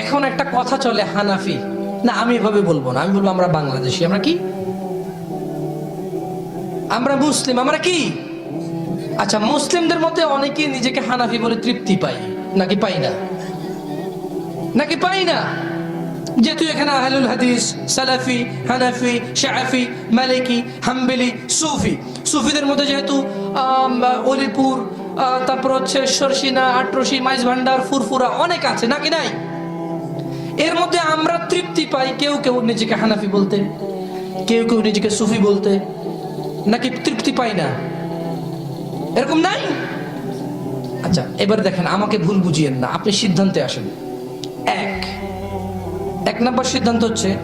এখন একটা কথা চলে, হানাফি। না, আমি এভাবে বলব না। আমি বলব আমরা বাংলাদেশি। আমরা কি? আমরা মুসলিম। আমরা কি? আচ্ছা মুসলিমদের মধ্যে অনেকেই নিজেকে হানাফি বলে তৃপ্তি পাই নাকি পাই না? নাকি পাই না? যেহেতু এখানে আহলুল হাদিস, সালাফি, হানাফি, শাফি, মালিকি, হাম্বেলি, সুফি। সুফিদের মধ্যে যেহেতু অলিপুর তারপর হচ্ছে সরসিনা, আটরসি মাইজ ভান্ডার ফুরফুরা অনেক আছে, নাকি নাই? এর মধ্যে আমরা তৃপ্তি পাই কেউ কেউ নিজেকে হানাফি বলতে, কেউ কেউ নিজেকে সুফি বলতে, নাকি তৃপ্তি পাই না। এরকম নাই? আচ্ছা এবার দেখেন, আমাকে ভুল বুঝিয়েন না, আপনি সিদ্ধান্তে আসেন। এক। এক নম্বর সিদ্ধান্ত হচ্ছে,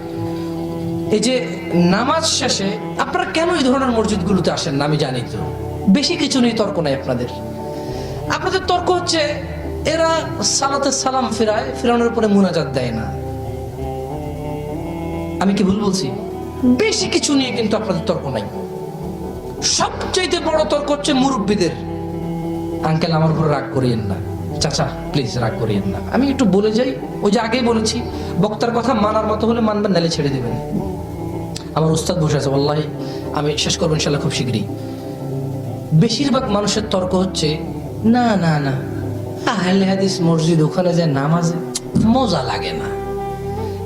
এই যে নামাজ শেষে আপনারা কেন এই ধরনের মসজিদগুলোতে আসেন না, আমি জানি তো। বেশি কিছু নেই তর্ক নাই আপনাদের। আপনাদের তর্ক হচ্ছে এরা সালাতে সালাম ফেরায়, ফেরানোর পরে মুনাজাত দেয় না। আমি কি ভুল বলছি? বেশি কিছু নিয়ে কিন্তু আপনাদের তর্ক নাই। সবচাইতে বড় তর্ক হচ্ছে মুরব্বীদের। আঙ্কেল, আমার উপর রাগ করিয়েন না। চাচা, প্লিজ রাগ করিয়েন না। আমি একটু বলে যাই। ওই যে আগেই বলেছি, বক্তার কথা মানার মতো হলে মানবেন নালে ছেড়ে দেবেন। আমার উস্তাদ বসে আছে বল্লাহি আমি শেষ করব ইনশাল্লাহ খুব শীঘ্রই। বেশিরভাগ মানুষের তর্ক হচ্ছে, না না না। আহলে হাদিস মসজিদ ওখানে যে নামাজে মজা লাগে না।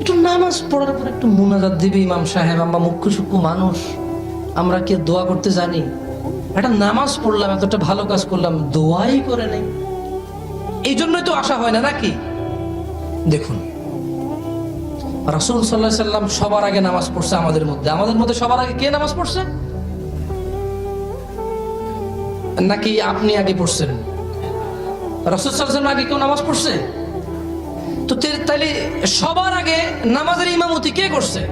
একটু নামাজ পড়ার পর একটু মুনাজাত দিবে ইমাম সাহেব, আমরা মুখ্য সূক্ষ্ম মানুষ। আমরা কি দোয়া করতে জানি? একটা নামাজ পড়লাম, এতটা ভালো কাজ করলাম, দোয়াই করে নেই। এই জন্যই তো আশা হয় না, নাকি? দেখুন, রাসুল সাল্লাহ সাল্লাম সবার আগে নামাজ পড়ছে আমাদের মধ্যে। আমাদের মধ্যে সবার আগে কে নামাজ পড়ছে? নাকি আপনি আগে পড়ছেন? রাসুল সাল্লাম আগে কেউ নামাজ পড়ছে? তে- তাইলে সবার আগে নামাজের ইমামতি কে করছে?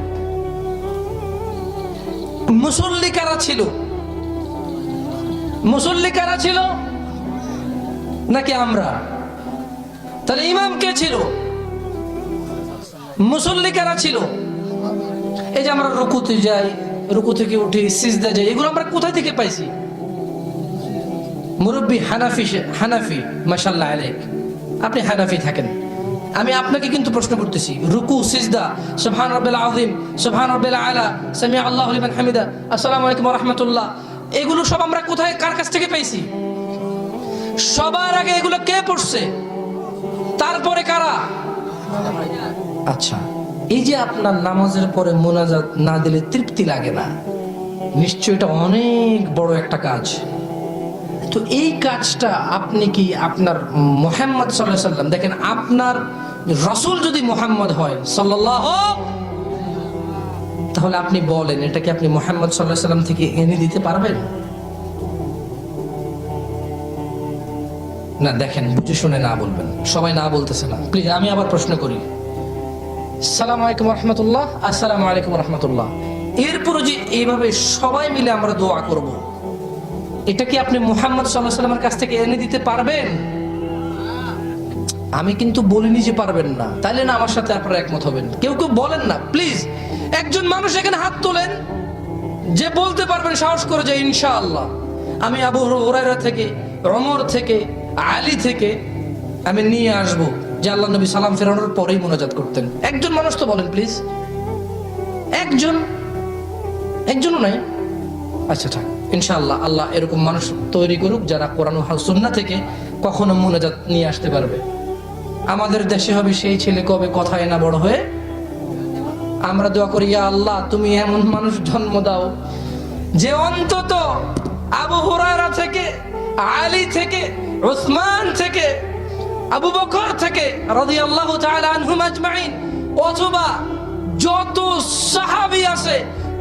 মুসল্লি কারা ছিল? মুসল্লি কারা ছিল? নাকি আমরা? তাহলে ইমাম কে ছিল? মুসল্লি কারা ছিল? এই যে আমরা রুকুতে যাই, রুকু থেকে উঠি, সিজদা যাই, এগুলো আমরা কোথা থেকে পাইছি? মুরব্বী হানাফি হানাফি মাসাল্লাহ আলেক আপনি হানাফি থাকেন। আমি আপনাকে কিন্তু প্রশ্ন করতেছি, রুকু, সিজদা, সুবহান রাব্বিল আযীম, সুবহান রাব্বিল আলা সামিয়া আল্লাহু লিমান হামিদা, আসসালামু আলাইকুম ওয়া রাহমাতুল্লাহ। এগুলো সব আমরা কোথায়, কার কাছ থেকে পেয়েছি সবার আগে এগুলো কে পড়ছে? তারপরে কারা? আচ্ছা এই যে আপনার নামাজের পরে মোনাজাত না দিলে তৃপ্তি লাগে না নিশ্চয় এটা অনেক বড় একটা কাজ। তো এই কাজটা আপনি কি আপনার মোহাম্মদ সাল্লাহ সাল্লাম, দেখেন আপনার রসুল যদি মোহাম্মদ হয় সাল্লাহ তাহলে আপনি বলেন, এটা কি আপনি মোহাম্মদ সাল্লাহ সাল্লাম থেকে এনে দিতে পারবেন? না, দেখেন, বুঝে শুনে না বলবেন। সবাই না বলতেছে না। প্লিজ, আমি আবার প্রশ্ন করি। সালাম আলাইকুম রহমতুল্লাহ, আসসালামু আলাইকুম রহমতুল্লাহ। এরপরে যে এইভাবে সবাই মিলে আমরা দোয়া করব। এটা কি আপনি মোহাম্মদ সাল্লাহ সাল্লামের কাছ থেকে এনে দিতে পারবেন? আমি কিন্তু বলিনি যে পারবেন না। তাইলে না, আমার সাথে আপনারা একমত হবেন। কেউ কেউ বলেন না প্লিজ একজন মানুষ এখানে হাত তোলেন, যে বলতে পারবেন, সাহস করে যে ইনশাআল্লাহ। আমি আবু হুরায়রা থেকে, রমর থেকে, আলী থেকে, আমি নিয়ে আসব। যে আল্লাহ নবী সালাম ফেরানোর পরেই মোনাজাত করতেন। একজন মানুষ তো বলেন প্লিজ একজন? একজনও নাই? আচ্ছা থাক। ইনশাআল্লাহ আল্লাহ এরকম মানুষ তৈরি করুক যারা কোরআন ও সুন্নাহ থেকে কখনো মোনাজাত নিয়ে আসতে পারবে। আমাদের দেশে হবে সেই ছেলে কবে কথায় না বড় হয়ে? আমরা দোয়া করি, ইয়া আল্লাহ, তুমি এমন মানুষ জন্ম দাও যে অন্তত আবু হুরায়রা থেকে, আলী থেকে, উসমান থেকে, আবু বকর থেকে রাদিয়াল্লাহু তাআলা আনহুম আজমাইন, অথবা যত সাহাবী আছে,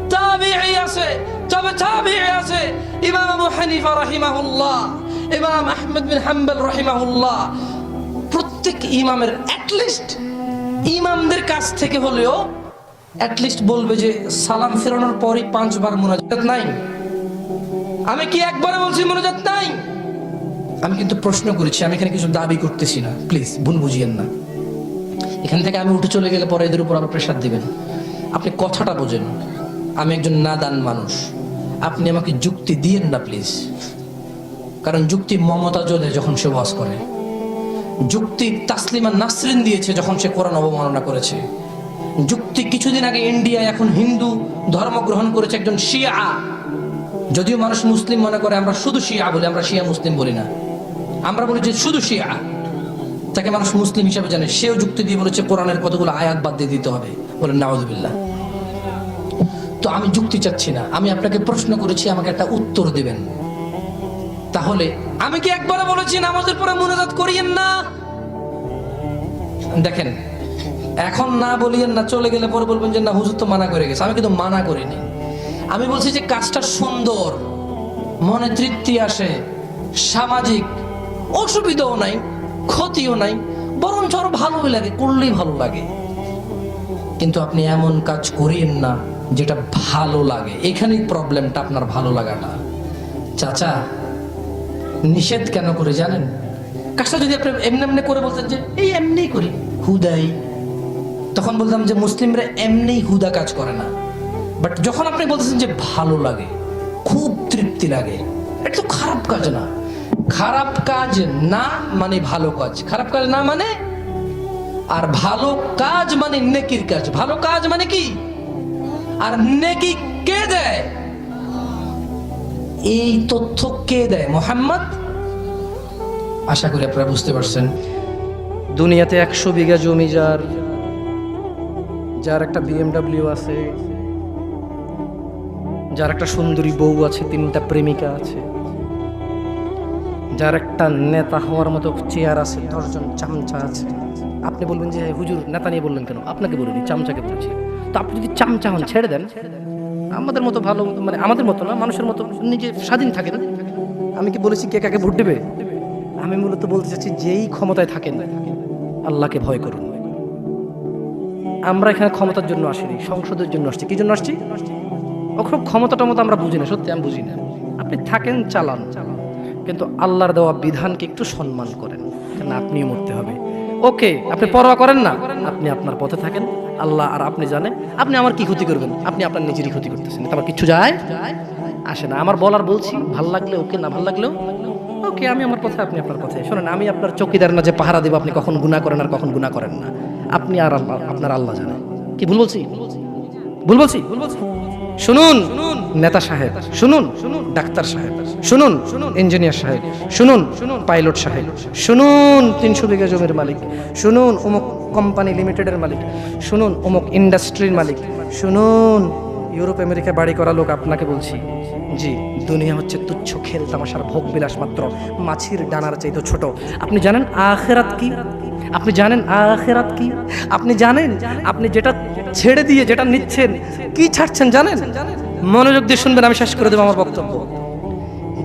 তাবিঈ আছে তবে তাবিঈ আছে। ইমাম আবু হানিফা রাহিমাহুল্লাহ, ইমাম আহমদ বিন হাম্বল রাহিমাহুল্লাহ। প্রত্যেক ইমামের অ্যাটলিস্ট ইমামদের কাছ থেকে হলেও অ্যাটলিস্ট বলবে যে, সালাম ফেরানোর পরই পাঁচবার মোনাজাত নাই। আমি কি একবারে বলছি মোনাজাত নাই? আমি কিন্তু প্রশ্ন করেছি, আমি এখানে কিছু দাবি করতেছি না। প্লিজ ভুল বুঝিয়েন না। এখান থেকে আমি উঠে চলে গেলে পরে এদের উপর আবার প্রেশার দিবেন। আপনি কথাটা বোঝেন। আমি একজন নাদান মানুষ। আপনি আমাকে যুক্তি দিয়েন না প্লিজ কারণ যুক্তি মমতা যোধে যখন সে ওয়াজ করে, যুক্তি তাসলিমা নাসরিন দিয়েছে যখন সে কোরআন অবমাননা করেছে, যুক্তি কিছুদিন আগে ইন্ডিয়া এখন হিন্দু ধর্ম গ্রহণ করেছে একজন শিয়া। যদিও মানুষ মুসলিম মনে করে, আমরা শুধু শিয়া বলি, আমরা শিয়া মুসলিম বলি না। আমরা বলি যে শুধু শিয়া। তাকে মানুষ মুসলিম হিসাবে জানে। সেও যুক্তি দিয়ে বলেছে, কোরআনের কতগুলো আয়াত বাদ দিয়ে দিতে হবে। বলেন নাওয়াজবিল্লাহ তো আমি যুক্তি চাচ্ছি না। আমি আপনাকে প্রশ্ন করেছি, আমাকে একটা উত্তর দেবেন। তাহলে আমি কি একবারে বলেছি নামাজের পরে মুনাজাত করিয়েন না? দেখেন, এখন না বলিয়েন না, চলে গেলে পরে বলবেন যে, না, হুজুর তো মানা করে গেছে। আমি কিন্তু মানা করিনি। আমি বলছি যে, কাজটা সুন্দর, মনে তৃপ্তি আসে, সামাজিক অসুবিধাও নাই, ক্ষতিও নাই, বরঞ্চ আরও ভালোই লাগে, করলেই ভালো লাগে। কিন্তু আপনি এমন কাজ করিয়েন না যেটা ভালো লাগে। এখানেই প্রবলেমটা আপনার ভালো লাগাটা। চাচা নিষেধ কেন করে জানেন? কাজটা যদি আপনি এমনি এমনি করে বলতেন যে এই এমনি করি। হুদাই। তখন বলতাম যে মুসলিমরা এমনি হুদা কাজ করে না। বাট যখন আপনি বলতেছেন যে ভালো লাগে খুব তৃপ্তি লাগে এটা তো খারাপ কাজ না। খারাপ কাজ না মানে ভালো কাজ। খারাপ কাজ না মানে আর ভালো কাজ মানে নেকির কাজ। ভালো কাজ মানে কি? আর নেকি কে দেয়? এই তথ্য কে দেয়? মোহাম্মদ? আশা করি আপনারা বুঝতে পারছেন। দুনিয়াতে একশো বিঘা জমি যার যার একটা বিএমডাব্লিউ আছে, যার একটা সুন্দরী বউ আছে, তিনটা প্রেমিকা আছে, যার একটা নেতা হওয়ার মতো চেয়ার আছে, দশজন চামচা আছে। আপনি বলবেন যে হুজুর, নেতা নিয়ে বললেন কেন? আপনাকে বলিনি চামচাকে বলছি। তো আপনি যদি চামচা হন, ছেড়ে দেন। আমাদের মতো ভালো মানে আমাদের মতো না, মানুষের মতো নিজে স্বাধীন থাকেন আমি কি বলেছি কে কাকে ভোট দেবে? আমি মূলত বলতে চাচ্ছি, যেই ক্ষমতায় থাকেন, আল্লাহকে ভয় করুন। আমরা এখানে ক্ষমতার জন্য আসিনি, সংসদের জন্য আসছি। কি জন্য আসছি? ওখানে ক্ষমতাটা মতো আমরা বুঝি না, সত্যি আমি বুঝি না। আপনি থাকেন, চালান। কিন্তু আল্লাহর দেওয়া বিধানকে একটু সম্মান করেন, কেন আপনিও মরতে হবে। ওকে, আপনি পরোয়া করেন না, আপনি আপনার পথে থাকেন। আল্লাহ আর আপনি জানেন। আপনি আমার কি ক্ষতি করবেন? আপনি আপনার নিজেরই ক্ষতি করতেছেন। আমার কিচ্ছু যায়? আসে না। আমার বলার বলছি, ভালো লাগলে ওকে, না ভালো লাগলেও ওকে, আমি আমার পথে আপনি আপনার পথে শোনেন, আমি আপনার চৌকিদার না যে পাহারা দেব, আপনি কখন গুণা করেন আর কখন গুণা করেন না। আপনি আর আল্লাহ, আপনার আল্লাহ জানে। কি ভুল বলছি? ভুল বলছি? শুনুন, নেতা সাহেব, শুনুন, ডাক্তার সাহেব, শুনুন, ইঞ্জিনিয়ার সাহেব, শুনুন, পাইলট সাহেব, শুনুন, তিনশো বিঘা জমির মালিক, শুনুন, অমুক কোম্পানি লিমিটেডের মালিক। শুনুন, অমুক ইন্ডাস্ট্রির মালিক। শুনুন ইউরোপ আমেরিকা বাড়ি করা লোক আপনাকে বলছি। জি, দুনিয়া হচ্ছে তুচ্ছ খেল, তামাশার ভোগ বিলাস মাত্র। মাছির ডানার চাইতে ছোট। আপনি জানেন আখেরাত কি? আপনি জানেন আখেরাত কি? আপনি জানেন? আপনি যেটা ছেড়ে দিয়ে যেটা নিচ্ছেন, কি ছাড়ছেন জানেন? মনোযোগ দিয়ে শুনবেন, আমি শেষ করে দেবো আমার বক্তব্য।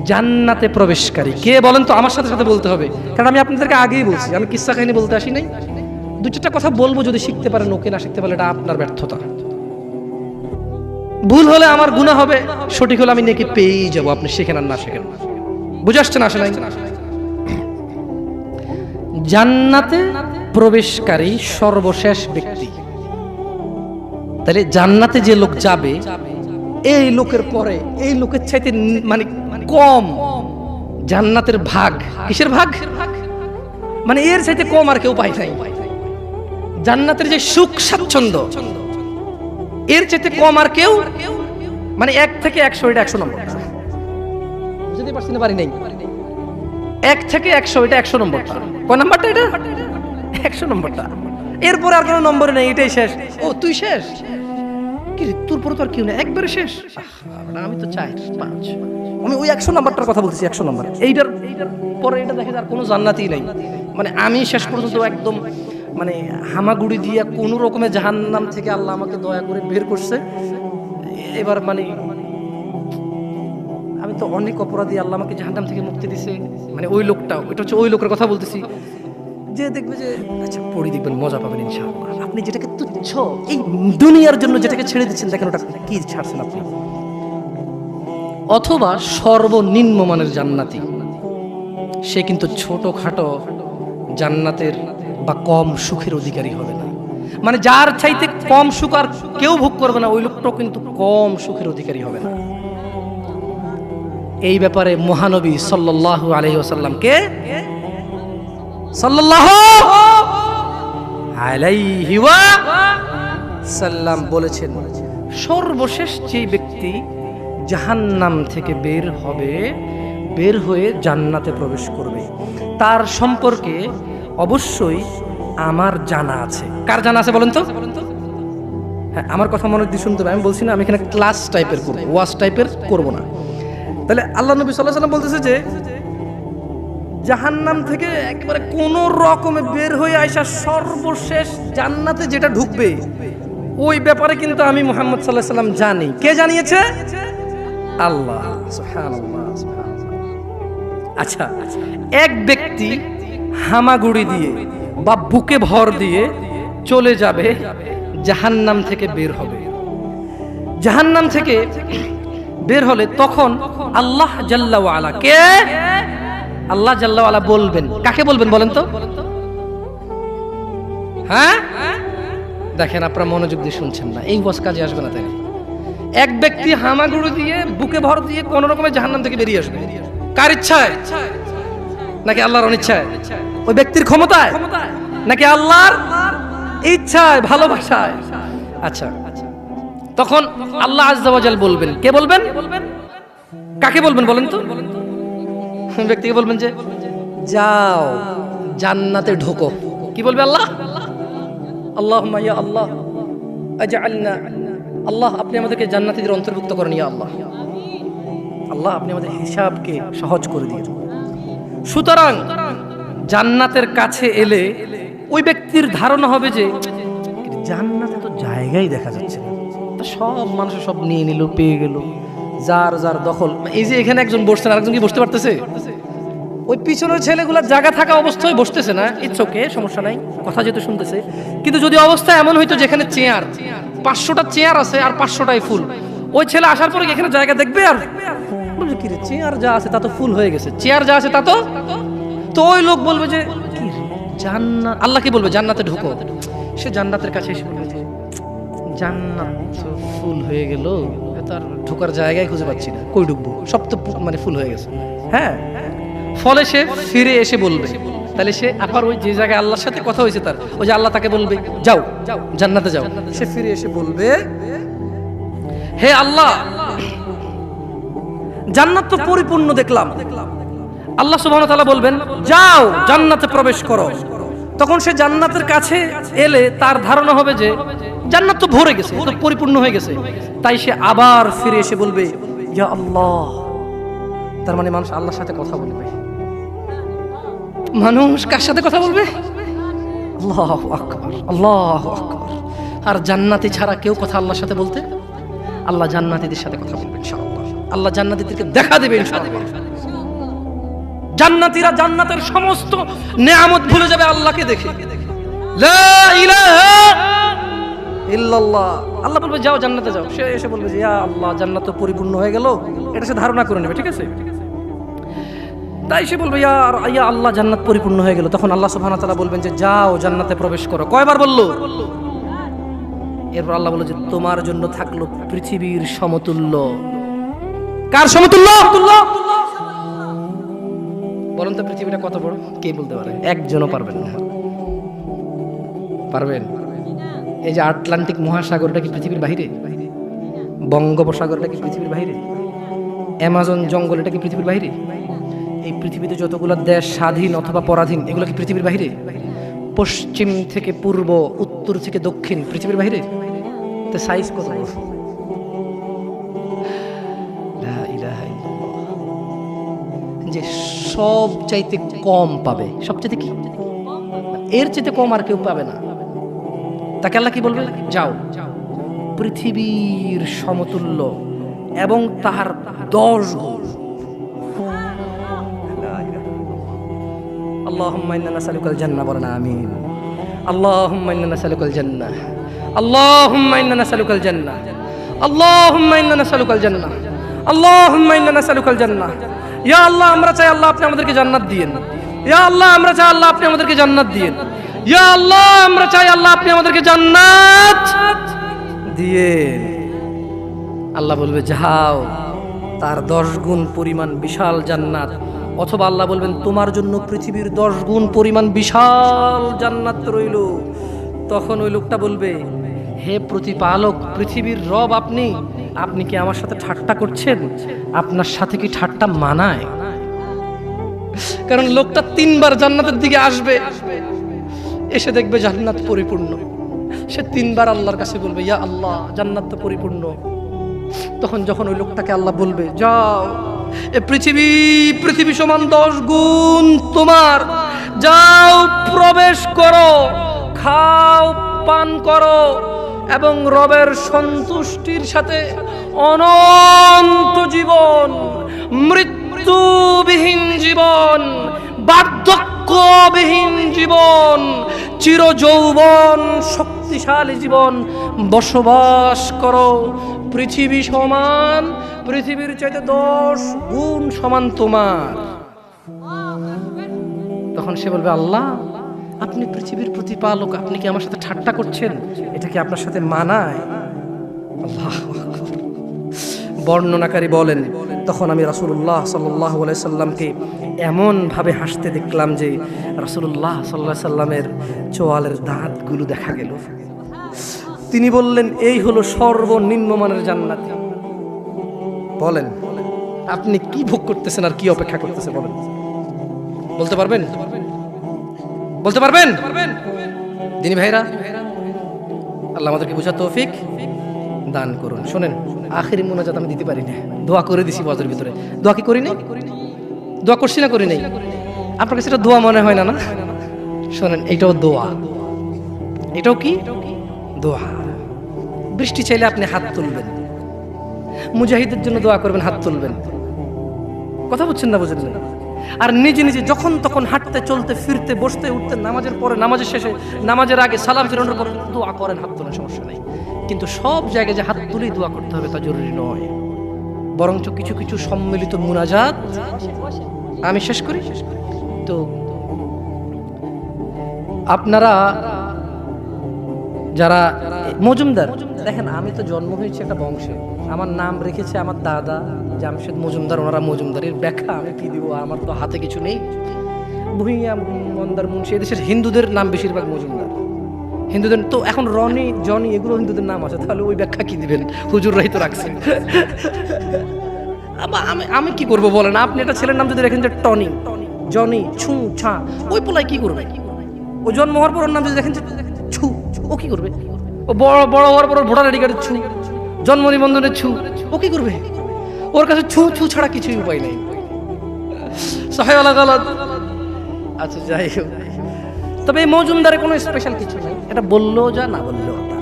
জান্নাতে প্রবেশকারী। কে বলেন তো? আমার সাথে সাথে বলতে হবে। কারণ আমি আপনাদেরকে আগেই বলছি। আমি কিস্সা কাহিনী বলতে আসি নাই। দু চারটা কথা বলব যদি শিখতে পারেন, ওকে না শিখতে পারলে এটা আপনার ব্যর্থতা। ভুল হলে আমার গুণা হবে, সঠিক হলে আমি নেকি পেয়েই যাব, আপনি শেখেন আর না শেখেন। বুঝে আসছেন আসে নাই জান্নাতে প্রবেশকারী সর্বশেষ ব্যক্তি। তাহলে জান্নাতে যে লোক যাবে, এই লোকের পরে, এই লোকের চাইতে মানে কম জান্নাতের ভাগ। কিসের ভাগ? মানে এর চাইতে কম আর কেউ পায় নাই। জান্নাতের যে সুখ স্বাচ্ছন্দ্য, এর চাইতে কম আর কেউ মানে এক থেকে একশো এটা একশো নম্বর। বুঝতে পারছি না পারি নাই। এক থেকে একশো, এটা একশো নম্বরটা। কয় নম্বরটা এটা? একশো নম্বরটা। এরপর আর কোনো নম্বর নেই, এটাই শেষ। ও, তুই শেষ? কি তোর পরে তো আর কেউ নেই, একবারে শেষ? আমি তো চাই, পাঁচ। আমি ওই একশো নাম্বারটার কথা বলতেছি, একশো নাম্বার। এইটার এইটার পরে এটা দেখে আর কোনো জান্নাতই নাই। মানে আমি শেষ পর্যন্ত একদম মানে হামাগুড়ি দিয়ে কোনো রকমের জাহান্নাম থেকে আল্লাহ আমাকে দয়া করে বের করছে। এবার মানে আমি তো অনেক অপরাধী, আল্লাহ আমাকে জাহান্নাম থেকে মুক্তি দিছে। মানে ওই লোকটা, এটা হচ্ছে ওই লোকের কথা বলতেছি। যে দেখবে যে আচ্ছা পড়ি দেখবেন, মজা পাবেন ইনশাআল্লাহ। আপনি যেটাকে তুচ্ছ, এই দুনিয়ার জন্য যেটাকে ছেড়ে দিচ্ছেন, দেখেন ওটা কি ছাড়ছেন আপনি? অথবা সর্বনিম্ন মানের জান্নাতি। সে কিন্তু ছোটখাটো জান্নাতের বা কম সুখের অধিকারী হবে না। মানে যার চাইতে কম সুখ আর কেউ ভোগ করবে না, ওই লোকটাও কিন্তু কম সুখের অধিকারী হবে না। এই ব্যাপারে মহানবী ওয়াসাল্লামকে সাল্লাল্লাহু আলাইহি সাল্লাম বলেছেন, সর্বশেষ যে ব্যক্তি জাহান্নাম থেকে বের হবে, বের হয়ে জান্নাতে প্রবেশ করবে। তার সম্পর্কে অবশ্যই আমার জানা আছে। কার জানা আছে বলেন তো? হ্যাঁ আমার কথা মনে দিয়ে শুনতে হবে। আমি বলছি না, আমি এখানে ক্লাস টাইপের করব ওয়াশ টাইপের করব না। তাহলে আল্লাহ নবী সাল্লাহ সাল্লাম বলতেছে যে, জাহান্নাম থেকে একেবারে কোন রকমে বের হয়ে আইসা সর্বশেষ জান্নাতে যেটা ঢুকবে, ওই ব্যাপারে কিন্তু আমি মোহাম্মদ সাল্লাহ সাল্লাম জানি। কে জানিয়েছে? আল্লাহ। আচ্ছা এক ব্যক্তি হামাগুড়ি দিয়ে বা বুকে ভর দিয়ে চলে যাবে, জাহান্নাম থেকে বের হবে। জাহান্নাম থেকে বের হলে তখন আল্লাহ জাল্লা আলা কে? আল্লাহ জাল্লাওয়ালা বলবেন। কাকে বলবেন বলেন তো? হ্যাঁ? দেখেন আপনারা মনোযোগ দিয়ে শুনছেন না। এই বস কাজে আসবে না তাই এক ব্যক্তি হামাগুড়ি দিয়ে, বুকে ভর দিয়ে কোন রকমের জাহান্নাম থেকে বেরিয়ে আসবে। কার ইচ্ছায়? নাকি আল্লাহর অনিচ্ছায়? ওই ব্যক্তির ক্ষমতায়? নাকি আল্লাহর ইচ্ছায় ভালোবাসায়? আচ্ছা। তখন আল্লাহ আজ্জাওয়াজাল বলবেন। কে বলবেন? কাকে বলবেন বলেন তো? ব্যক্তিকে বলবেন যে যাও জান্নাতে ঢোকো। কি বলবে আল্লাহ? আল্লাহ ইয়া আল্লাহ আজআলনা। আল্লাহ আপনি আমাদেরকে জান্নাতীদের অন্তর্ভুক্ত করেন ইয়া আল্লাহ। আল্লাহ আপনি আমাদের হিসাবকে সহজ করে দিয়ে সুতরাং জান্নাতের কাছে এলে ওই ব্যক্তির ধারণা হবে যে জান্নাতে তো জায়গাই দেখা যাচ্ছে না। সব মানুষ সব নিয়ে নিল, পেয়ে গেল। যার যার দখল। এই যে এখানে একজন বসছেন, আরেকজন কি বসতে পারতেছে? ওই পিছনের ছেলেগুলো জায়গা থাকা অবস্থায় বসতেছে না। ওকে সমস্যা নাই। কথা যেহেতু শুনতেছে। কিন্তু যদি অবস্থা এমন হইতো যেখানে চেয়ার, পাঁচশোটা চেয়ার আছে আর পাঁচশোটাই ফুল, ওই ছেলে আসার পরে এখানে জায়গা দেখবে আর? বলবে কি রে, চেয়ার যা আছে তা তো ফুল হয়ে গেছে, চেয়ার যা আছে তা তো? তো ওই লোক বলবে যে, কি জান্নাত আল্লাহ কি বলবে, জান্নাতে ঢুকো। সে জান্নাতের কাছে এসে বলবে যে জান্নাত ফুল হয়ে গেল এ তো আর ঢোকার জায়গায় খুঁজে পাচ্ছি না। কই ঢুকবো? সব তো মানে ফুল হয়ে গেছে। হ্যাঁ ফলে সে ফিরে এসে বলবে, তাহলে সে আবার ওই যে জায়গায় আল্লাহর সাথে কথা হয়েছে তার, ওই যে আল্লাহ তাকে বলবে, যাও, জান্নাতে যাও। সে ফিরে এসে বলবে, হে আল্লাহ জান্নাত তো পরিপূর্ণ দেখলাম। আল্লাহ সুবহানাহু ওয়া তাআলা বলবেন, যাও, জান্নাতে প্রবেশ করো। তখন সে জান্নাতের কাছে এলে তার ধারণা হবে যে, জান্নাত তো ভরে গেছে, তো পরিপূর্ণ হয়ে গেছে। তাই সে আবার ফিরে এসে বলবে, ইয়া আল্লাহ। তার মানে মানুষ আল্লাহর সাথে কথা বলবে। মানুষ কার সাথে কথা বলবে? আল্লাহ আকবর আল্লাহ আকবর। আর জান্নাতি ছাড়া কেউ কথা আল্লাহর সাথে বলতে, আল্লাহ জান্নাতীদের সাথে কথা বলবে, ইনশাআল্লাহ। আল্লাহ জান্নাতীদেরকে দেখা দেবে জান্নাতীরা জান্নাতের সমস্ত নেয়ামত ভুলে যাবে আল্লাহকে দেখে। আল্লাহ বলবে, যাও জান্নাতে যাও। সে এসে বলবে যে আল্লাহ, জান্নাত পরিপূর্ণ হয়ে গেল। এটা সে ধারণা করে নেবে, ঠিক আছে? তাই সে বলবে, ইয়া ইয়া আল্লাহ, জান্নাত পরিপূর্ণ হয়ে গেল। তখন আল্লাহ সুবহানাহু তাআলা বলবেন যে, যাও জান্নাতে প্রবেশ করো। কয়বার বলল? এরপর আল্লাহ বলল যে, তোমার জন্য থাকল পৃথিবীর সমতুল্য। কার সমতুল্য? বলুন তো পৃথিবীটা কত বড়? কে বলতে পারে? একজনও পারবেন না। পারবেন? এই যে আটলান্টিক মহাসাগরটা কি পৃথিবীর বাইরে বঙ্গোপসাগরটা কি পৃথিবীর বাইরে অ্যামাজন জঙ্গল এটা কি পৃথিবীর বাইরে এই পৃথিবীতে যতগুলো দেশ স্বাধীন অথবা পরাধীন এগুলো কি পৃথিবীর বাইরে পশ্চিম থেকে পূর্ব উত্তর থেকে দক্ষিণ পৃথিবীর বাইরে তো সাইজ কত সব চাইতে কম পাবে সব চাইতে কি এর চাইতে কম আর কেউ পাবে না তাকে আল্লাহ কি বলবে যাও পৃথিবীর সমতুল্য এবং তাহার দশ গুণ اللهم إنا نسألك الجنة বলেন আমিন اللهم إنا نسألك الجنة اللهم إنا نسألك الجنة اللهم إنا نسألك الجنة اللهم إنا نسألك الجنة ইয়া আল্লাহ, আমরা চাই আল্লাহ আপনি আমাদেরকে জান্নাত দিয়েন। ইয়া আল্লাহ, আমরা চাই আল্লাহ আপনি আমাদেরকে জান্নাত দিয়েন। ইয়া আল্লাহ, আমরা চাই আল্লাহ আপনি আমাদেরকে জান্নাত দিয়েন। আল্লাহ বলবে, যাও, তার দশ গুণ পরিমাণ বিশাল জান্নাত। অথবা আল্লাহ বলবেন, তোমার জন্য পৃথিবীর দশ গুণ পরিমাণ বিশাল জান্নাত রইল। তখন ওই লোকটা বলবে, হে প্রতিপালক, পৃথিবীর রব আপনি আপনি কি আমার সাথে ঠাট্টা করছেন? আপনার সাথে কি ঠাট্টা মানায়? কারণ লোকটা তিনবার জান্নাতের দিকে আসবে, এসে দেখবে জান্নাত পরিপূর্ণ। সে তিনবার আল্লাহর কাছে বলবে, ইয়া আল্লাহ, জান্নাত তো পরিপূর্ণ। তখন যখন ওই লোকটাকে আল্লাহ বলবে, যাও, এ পৃথিবী পৃথিবী সমান দশ গুণ তোমার। যাও, প্রবেশ করো, খাও, পান করো। এবং রবের সন্তুষ্টির সাথে অনন্ত জীবন, মৃত্যুবিহীন জীবন, বার্ধক্যবিহীন জীবন চির যৌবন শক্তিশালী জীবন বসবাস করো। পৃথিবী সমান, পৃথিবীর চাইতে দশ গুণ সমান তোমার। তখন সে বলবে, আল্লাহ আপনি পৃথিবীর প্রতিপালক, আপনি কি আমার সাথে ঠাট্টা করছেন? এটা কি আপনার সাথে মানায়? বর্ণনাকারী বলেন, তখন আমি রাসুল্লাহ সাল্লাহ সাল্লামকে এমনভাবে হাসতে দেখলাম যে রাসুল্লাহ সাল্লাহ সাল্লামের চোয়ালের দাঁতগুলো দেখা গেল। তিনি বললেন, এই হলো সর্বনিম্ন মানের জান্নাতি। বলেন, আপনি কি ভোগ করতেছেন আর কি অপেক্ষা করতেছেন? বলেন। বলতে পারবেন? বলতে পারবেন? দিনী ভাইরা, আল্লাহ আমাদেরকে বোঝা তৌফিক দান করুন। শোনেন, আখেরি মোনাজাত আমি দিতে পারি না দোয়া করে দিছি বাজার ভিতরে। দোয়া কি করি নাই? দোয়া করছি না করি নাই? আপনার কাছে এটা দোয়া মনে হয় না না? শোনেন, এটাও দোয়া। এটাও কি? দোয়া। বৃষ্টি চাইলে আপনি হাত তুলবেন। মুজাহিদের জন্য দোয়া করবেন, হাত তুলবেন। কথা বলছেন না বুঝলেন? আর নিজে নিজে যখন তখন হাঁটতে, চলতে, ফিরতে, বসতে, উঠতে, নামাজের পরে, নামাজের শেষে, নামাজের আগে সালাম ফিরানোর পর দোয়া করেন, হাত তোলার সমস্যা নেই। কিন্তু সব জায়গায় যে হাত তুলেই দোয়া করতে হবে তা জরুরি নয়। বরঞ্চ কিছু কিছু সম্মিলিত মুনাজাত আমি শেষ করি। তো আপনারা যারা মজুমদার, দেখেন আমি তো জন্ম হয়েছে একটা বংশে। আমার নাম রেখেছে আমার দাদা, জামশেদ মজুমদার, ওনারা মজুমদারের ব্যাখ্যা, আমি কি দিব, আমার তো হাতে কিছু নেই। ভুইয়া, মন্দার মুন্সি, এদেশের হিন্দুদের নাম বেশিরভাগ মজুমদার। হিন্দুদের তো এখন রনি, জনি, এগুলো হিন্দুদের নাম আছে, তাহলে ওই ব্যাখ্যা কি দিবেন? হুজুররাই তো রাখছে। আমি আমি কি করব বলেন? আপনি একটা ছেলের নাম যদি রেখেন যে টনি, জনি, ছু, ছা, ওই পোলায় কি করবে? ও জন্ম হওয়ার পর ওর নাম যদি দেখেন ছু, ও কি করবে? ও বড় বড় হওয়ার পর ভোটার আইডি কার্ডের ছু। জন্ম নিবন্ধনের ছু। ও কি করবে? ওর কাছে ছু ছু ছাড়া কিছুই উপায় নেই। আলাদা আলাদা। আচ্ছা যাই হোক। তবে এই মজুমদারে কোনো স্পেশাল কিছু নেই। এটা বললেও যা না বললেও তা।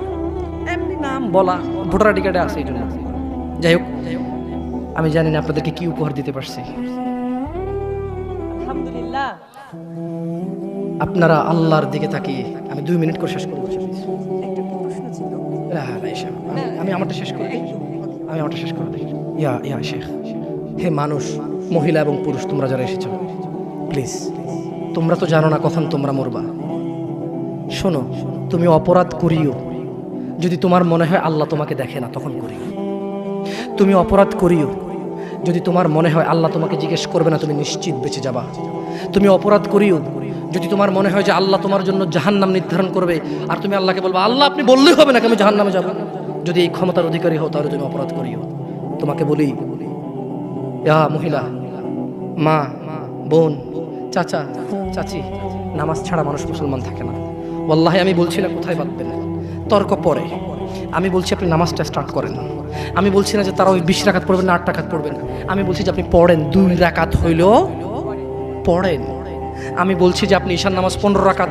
এমনি নাম বলা ভোটার আইডি কার্ডে আছে এই জন্য। যাই হোক আমি জানি না আপনাদেরকে কি উপহার দিতে পারছি। আলহামদুলিল্লাহ। আপনারা আল্লাহর দিকে তাকিয়ে আমি দুই মিনিট করে শেষ করব। আমারটা শেষ করে আমি আমারটা শেষ করে দিই। ইয়া ইয়া, শেখ। হে মানুষ, মহিলা এবং পুরুষ, তোমরা যারা এসেছ প্লিজ তোমরা তো জানো না কখন তোমরা মরবা। শোনো, তুমি অপরাধ করিও। যদি তোমার মনে হয় আল্লাহ তোমাকে দেখে না, তখন করিও। তুমি অপরাধ করিও। যদি তোমার মনে হয় আল্লাহ তোমাকে জিজ্ঞেস করবে না, তুমি নিশ্চিত বেঁচে যাবা। তুমি অপরাধ করিও। যদি তোমার মনে হয় যে আল্লাহ তোমার জন্য জাহান্নাম নির্ধারণ করবে, আর তুমি আল্লাহকে বলবে, আল্লাহ, আপনি বললেই হবে না আমি জাহান্নামে যাব? যদি এই ক্ষমতার অধিকারী হও, তাহলে তুমি অপরাধ করিও। তোমাকে বলি ইয়া মহিলা, মা, বোন, চাচা, চাচি, নামাজ ছাড়া মানুষ মুসলমান থাকে না। ওয়াল্লাহি, আমি বলছি না কোথায় বাঁধবেন? তর্ক পরে। আমি বলছি আপনি নামাজটা স্টার্ট করেন। আমি বলছি না যে তারা ওই বিশ রাকাত পড়বেন না, আট রাকাত পড়বেন। আমি বলছি যে আপনি পড়েন, দুই রাকাত হইলেও পড়েন। আমি বলছি যে আপনি ঈশান নামাজ পনেরো রাকাত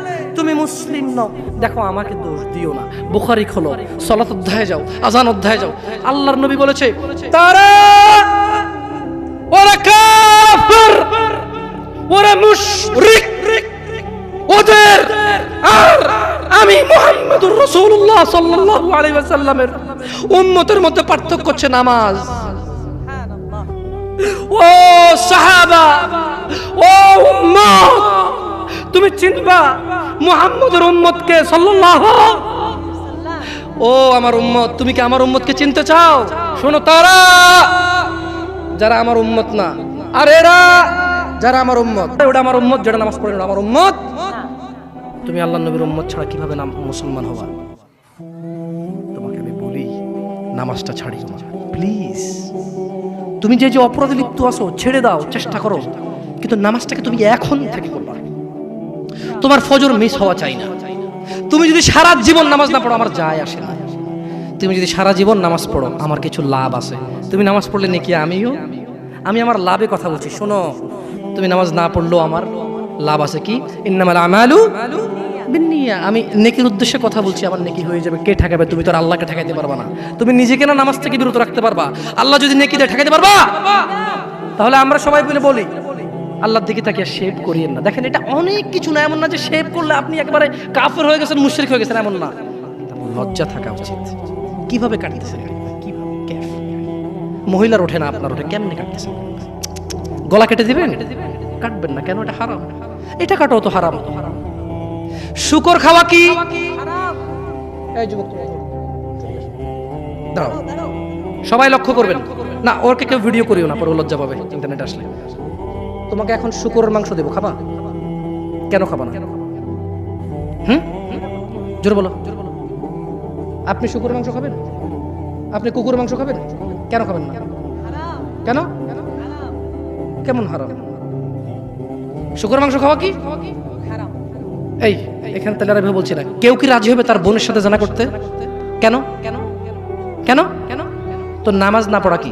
তুমি মুসলিম নও। দেখো, আমাকে দোষ দিও না। বুখারি খোলো। সলাত অধ্যায় যাও আজান অধ্যায় যাও। আল্লাহর নবী বলেছে, তারা ওরা কাফির, ওরা মুশরিক, ওদের আর আমি মুহাম্মদুর রাসূলুল্লাহ সাল্লাল্লাহু আলাইহি ওয়াসাল্লামের উম্মতের মধ্যে পার্থক্য হচ্ছে নামাজ। ও সাহাবা, ও উম্মত, তুমি চিনবা মুহাম্মদের উম্মতকে সাল্লাল্লাহু ও আমার উম্মত, তুমি কি আমার উম্মতকে চিনতে চাও? শোনো তারা, যারা আমার উম্মত না। আর এরা, যারা আমার উম্মত। ওটা আমার উম্মত যেটা নামাজ পড়ে আমার উম্মত। তুমি আল্লাহ নবীর উম্মত ছাড়া কীভাবে নাম মুসলমান হবা? তোমাকে আমি বলি, নামাজটা ছাড়িও না। প্লিজ। তুমি যে যে অপরাধে লিপ্ত আছো, ছেড়ে দাও, চেষ্টা করো। কিন্তু নামাজটাকে তুমি এখন থেকে করবা তোমার ফজর মিস হওয়া চাই না। তুমি যদি সারা জীবন নামাজ না পড়ো, আমার যায় আসে না। তুমি যদি সারা জীবন নামাজ পড়ো, আমার কিছু লাভ আছে। তুমি নামাজ পড়লে নাকি আমিও? আমি আমার লাভে কথা বলছি, শোনো। তুমি নামাজ না পড়লেও আমার লাভ আছে কি? ইন্নামাল আমালু আমি নেকির উদ্দেশ্যে কথা বলছি, আমার নেকি হয়ে যাবে। কে ঠেকাবে? তুমি তো আল্লাহকে ঠেকাইতে পারবা না। তুমি নিজেকে না নামাজ থেকে বিরত রাখতে পারবা। আল্লাহ যদি নেকি দিয়ে, ঠেকাইতে পারবা? তাহলে আমরা সবাই মিলে বলি আল্লাহর দিকে তাকে শেভ করিয়েন না। দেখেন, এটা অনেক কিছু না, এমন না যে শেভ করলে আপনি একবারে কাফের হয়ে গেছেন, মুশরিক হয়ে গেছেন, এমন না। লজ্জা থাকা উচিত। কীভাবে কাটতেছেন মহিলার ওঠে না, আপনার ওঠে, কেমনে কাটতেছেন গলা কেটে দিবেন? কাটবেন না, কেন? এটা হারাম। এটা কাটো তো হারাম। শুকর খাওয়া কি? সবাই লক্ষ্য করবেন। না, ওরকে কেউ ভিডিও করিও না, পরে লজ্জা পাবে, ইন্টারনেট আসলে। তোমাকে এখন শুকরের মাংস দেবো, খাবা? কেন খাবা না? হুম? জোর বলো। আপনি শুকুরের মাংস খাবেন? আপনি কুকুরের মাংস খাবেন? কেন খাবেন না? কেন? কেমন হারাম? শুকুরের মাংস খাওয়া কি? এই, এখানে তাহলে আর বলছি না। কেউ কি রাজি হবে তার বোনের সাথে জানা করতে? কেন? কেন? কেন? কেন তো নামাজ না পড়া কি?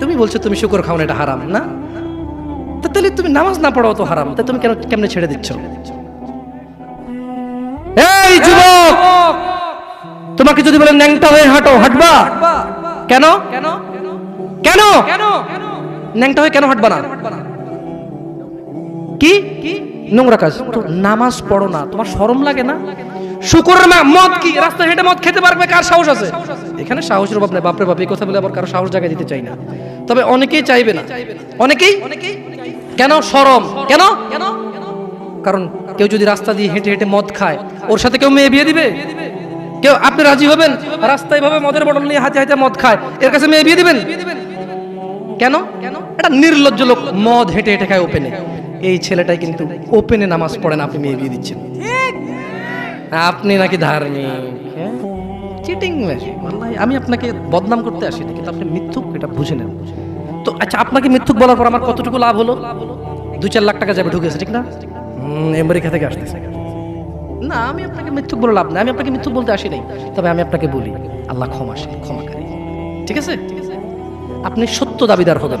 তুমি বলছো তুমি শুকর খাও না এটা হারাম না? তাহলে তুমি নামাজ না পড়াও তো হারাম তা তুমি কেন কেমনে ছেড়ে দিচ্ছ? এই যুবক! তোমাকে যদি বলে ন্যাংটা হয়ে হাঁটো হাঁটবা? কেন? কেন? কেন? কেন ন্যাংটা হয়ে কেন হাঁটবা না? কি কি? নোংরা কাজ। নামাজ পড়ো না, তোমার শরম লাগে না? শুকুরের মদ কি? রাস্তা হেঁটে মদ খেতে পারবে? কার সাহস আছে? এখানে সাহসের অভাব নেই, বাপরে বাপ, এই কথা বলে আবার কারও সাহস জায়গায় দিতে চাই না। তবে অনেকেই চাইবে না। অনেকেই? কেন? কেন কেন? কারণ কেউ যদি রাস্তা দিয়ে হেঁটে হেঁটে মদ খায়, ওর সাথে কেউ মেয়ে বিয়ে দিবে? কেউ? আপনি রাজি হবেন? রাস্তায় ভাবে মদের বটল নিয়ে হাতে হাতে মদ খায়, এর কাছে মেয়ে বিয়ে দিবেন? কেন? কেন এটা নির্লজ্জ লোক মদ হেঁটে হেঁটে খায় ওপেনে। এই ছেলেটাই কিন্তু ওপেনে নামাজ পড়েন আপনি মেয়ে বিয়ে দিচ্ছেন। আপনি নাকি ধার্মিক চিটিং আমি আপনাকে বদনাম করতে আসি কিন্তু আপনি মিথ্যুক এটা বুঝে নেন। তো আচ্ছা আপনাকে মিথ্যুক বলার পর আমার কতটুকু লাভ হলো? দু চার লাখ টাকা যাবে ঢুকেছে ঠিক না? আমেরিকা থেকে আসতেছে। না আমি আপনাকে মিথ্যুক বলে লাভ না আমি আপনাকে মিথ্যুক বলতে আসি নাই। তবে আমি আপনাকে বলি আল্লাহ ক্ষমাশীল ক্ষমাকারী ঠিক আছে? আপনি সত্য দাবিদার হবেন।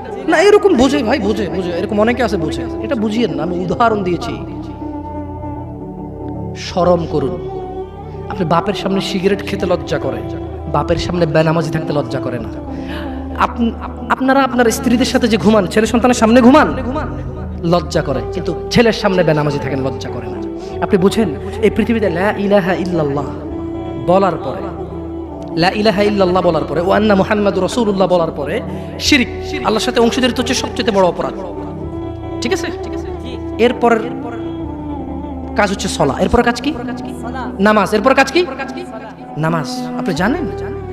না, এরকম বুঝে, ভাই, বুঝে বুঝে, এরকম অনেকে আছে, বুঝে। এটা বুঝিয়েন না, আমি উদাহরণ দিয়েছি। শরম করুন। আপনি বাপের সামনে সিগারেট খেতে লজ্জা করে, বাপের সামনে বেনামাজি থাকতে লজ্জা করে না। আপনারা আপনার স্ত্রীদের সাথে যে ঘুমান, ছেলে সন্তানের সামনে ঘুমান, লজ্জা করে, কিন্তু ছেলের সামনে বেনামাজি থাকেন, লজ্জা করে না। আপনি বুঝেন, এই পৃথিবীতে ইলাহা ইল্লাল্লাহ বলার পরে লা ইলাহা ইল্লাল্লাহ বলার পরে ওয়ান্না মুহাম্মাদু রসুল্লাহ বলার পরে শিরিক আল্লাহর সাথে অংশীদারিত্ব হচ্ছে সবচেয়ে বড় অপরাধ। ঠিক আছে? এরপর কাজ হচ্ছে সলা। এরপর কাজ কি? নামাজ। এরপর কাজ কি? নামাজ। আপনি জানেন?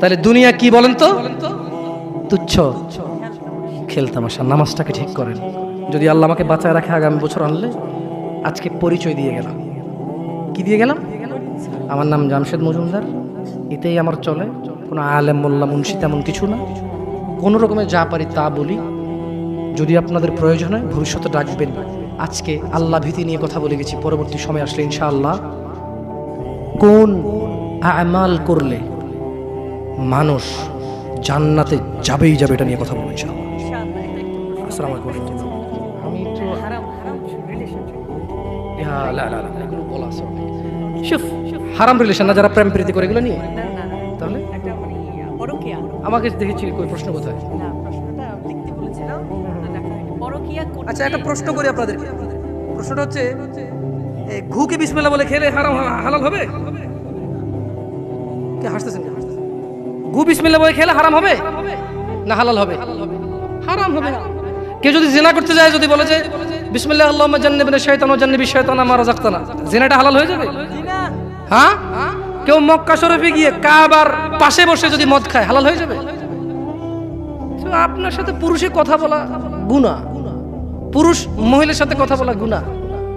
তাহলে দুনিয়া কি বলেন তো? তুচ্ছ। খেলতামাশা নামাজটাকে ঠিক করেন। যদি আল্লাহ আমাকে বাঁচায় রাখে আগামী বছর আনলে, আজকে পরিচয় দিয়ে গেলাম। কি দিয়ে গেলাম? আমার নাম জামশেদ মজুমদার। এতেই আমার চলে। কোনো আলেম, মোল্লা, মুন্সি তেমন কিছু না। কোনো রকমে যা পারি তা বলি। যদি আপনাদের প্রয়োজন হয়, ভবিষ্যতে ডাকবেন। আজকে আল্লাহ ভীতি নিয়ে কথা বলে গেছি। পরবর্তী সময় আসলে ইনশাআল্লাহ। কোন আমাল করলে মানুষ জান্নাতে যাবেই যাবে এটা নিয়ে কথা বলব আসসালামু আলাইকুম। আমি তো হারাম রিলেশন না যারা প্রেম প্রীতি করে এগুলো নিয়ে। তাহলে? মানে আমাকে দেখেছি কই প্রশ্ন কোথায়? আচ্ছা একটা প্রশ্ন করি আপনাদের। প্রশ্নটা হচ্ছে ঘুকে বিসমিল্লাহ বলে খেলে হারাম হালাল হবে? কে হাসতেছেন কেন? ঘু বিসমিল্লাহ বলে খেলে হারাম হবে? না হালাল হবে? হারাম হবে। কেউ যদি জেনা করতে যায়, যদি বলে যে, বিসমিল্লাহ আল্লাহ জান্নাবিনা শয়তান ও জান্নাবি শয়তান আমার রাজাক্তানা। জেনাটা হালাল হয়ে যাবে? না হ্যাঁ? কেউ মক্কা শরীফে গিয়ে কাবার পাশে বসে যদি মদ খায়, হালাল হয়ে যাবে? আপনার সাথে পুরুষে কথা বলা গুণা পুরুষ মহিলার সাথে কথা বলা গুণা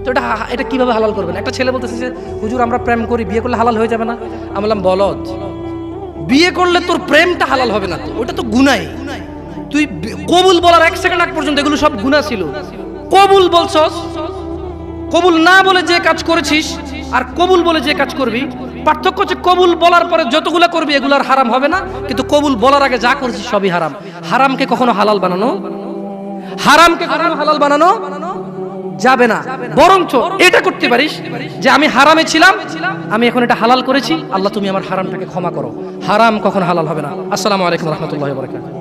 তো এটা এটা কীভাবে হালাল করবেন? একটা ছেলে বলতেছে যে, হুজুর, আমরা প্রেম করি, বিয়ে করলে হালাল হয়ে যাবে না? আমি বললাম, বলদ বিয়ে করলে তোর প্রেমটা হালাল হবে না তো, ওটা তো গুনাই তুই কবুল বলার এক সেকেন্ড আগ পর্যন্ত এগুলো সব গুণা ছিল। কবুল বলছস, কবুল না বলে যে কাজ করেছিস আর কবুল বলে যে কাজ করবি, পার্থক্য হচ্ছে কবুল বলার পরে যতগুলো করবি এগুলো আর হারাম হবে না, কিন্তু কবুল বলার আগে যা করেছিস সবই হারাম। হারামকে কখনো হালাল বানানো? হারামকে কখনো হালাল বানানো? যাবে না। বরঞ্চ এটা করতে পারিস যে আমি হারামে ছিলাম, আমি এখন এটা হালাল করেছি, আল্লাহ তুমি আমার হারামটাকে ক্ষমা করো। হারাম কখন হালাল হবে না? আসসালামু আলাইকুম রহমতুল্লাহ বরকাত